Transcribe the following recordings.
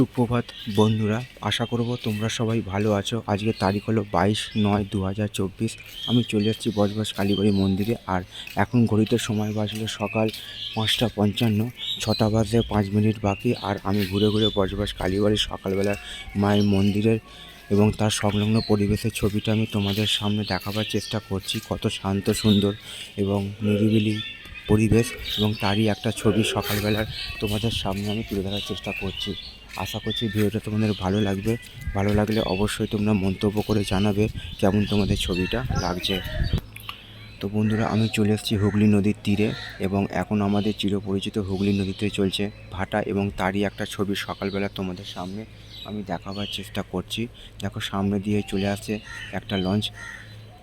সুপ্রভাত, বন্ধুরা। আশা করব তোমরা সবাই ভালো আছো। আজকে তারিখ হলো বাইশ নয় দু আমি চলে এসেছি বজবজ কালীবাড়ি মন্দিরে। আর এখন ঘড়িতে সময় বাজলো সকাল পাঁচটা পঞ্চান্ন। ছটা বাজে পাঁচ মিনিট বাকি। আর আমি ঘুরে ঘুরে বজবজ কালীবাড়ির সকালবেলা মায়ের মন্দিরের এবং তার সংলগ্ন পরিবেশের ছবিটা আমি তোমাদের সামনে দেখাবার চেষ্টা করছি। কত শান্ত, সুন্দর এবং নিরিবিলি পরিবেশ এবং তারই একটা ছবি সকালবেলার তোমাদের সামনে আমি তুলে ধরার চেষ্টা করছি। আশা করছি ভিডিওটা তোমাদের ভালো লাগবে। ভালো লাগলে অবশ্যই তোমরা মন্তব্য করে জানাবে কেমন তোমাদের ছবিটা লাগছে। তো বন্ধুরা, আমি চলে এসেছি হুগলি নদীর তীরে এবং এখন আমাদের চিরপরিচিত হুগলি নদীতে চলছে ভাটা এবং তারই একটা ছবি সকালবেলা তোমাদের সামনে আমি দেখাবার চেষ্টা করছি। দেখো, সামনে দিয়ে চলে আসছে একটা লঞ্চ।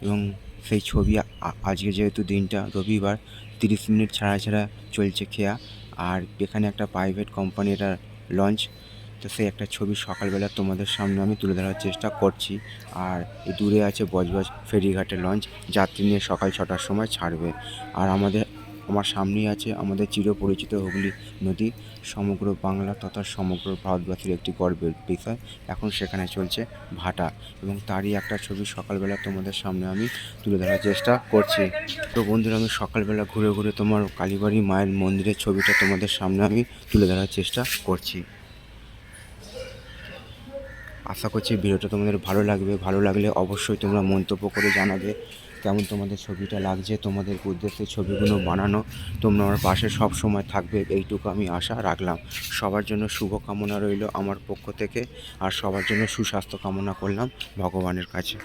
এবং সেই ছবি আজকে যেহেতু দিনটা রবিবার, তিরিশ মিনিট ছাড়া ছাড়া চলছে খেয়া। আর এখানে একটা প্রাইভেট কোম্পানি এটা লঞ্চ তো সেই একটা ছবি সকালবেলা তোমাদের সামনে আমি তুলে ধরার চেষ্টা করছি। আর দূরে আছে বজবজ ফেরিঘাটের লঞ্চ যাত্রী নিয়ে সকাল ছটার সময় ছাড়বে। আর আমাদের আমার সামনেই আছে আমাদের চিরপরিচিত হুগলি নদী, সমগ্র বাংলা তথা সমগ্র ভারতবাসীর একটি গর্বের বিষয়। এখন সেখানে চলছে ভাটা এবং তারই একটা ছবি সকালবেলা তোমাদের সামনে আমি তুলে ধরার চেষ্টা করছি। তো বন্ধুরা, আমি সকালবেলা ঘুরে ঘুরে তোমার কালীবাড়ি মায়ের মন্দিরের ছবিটা তোমাদের সামনে আমি তুলে ধরার চেষ্টা করছি। আশা করছি ভিডিওটা তোমাদের ভালো লাগবে। ভালো লাগলে অবশ্যই তোমরা মন্তব্য করে জানাবে। কেমন তোমাদের ছবিটা লাগছে, তোমাদের উদ্দেশ্যে ছবিগুলো বানানো, তোমরা আমার পাশে সব সময় থাকবে, এইটুকু আমি আশা রাখলাম। সবার জন্য শুভ কামনা রইল আমার পক্ষ থেকে, আর সবার জন্য সুস্বাস্থ্য কামনা করলাম ভগবানের কাছে।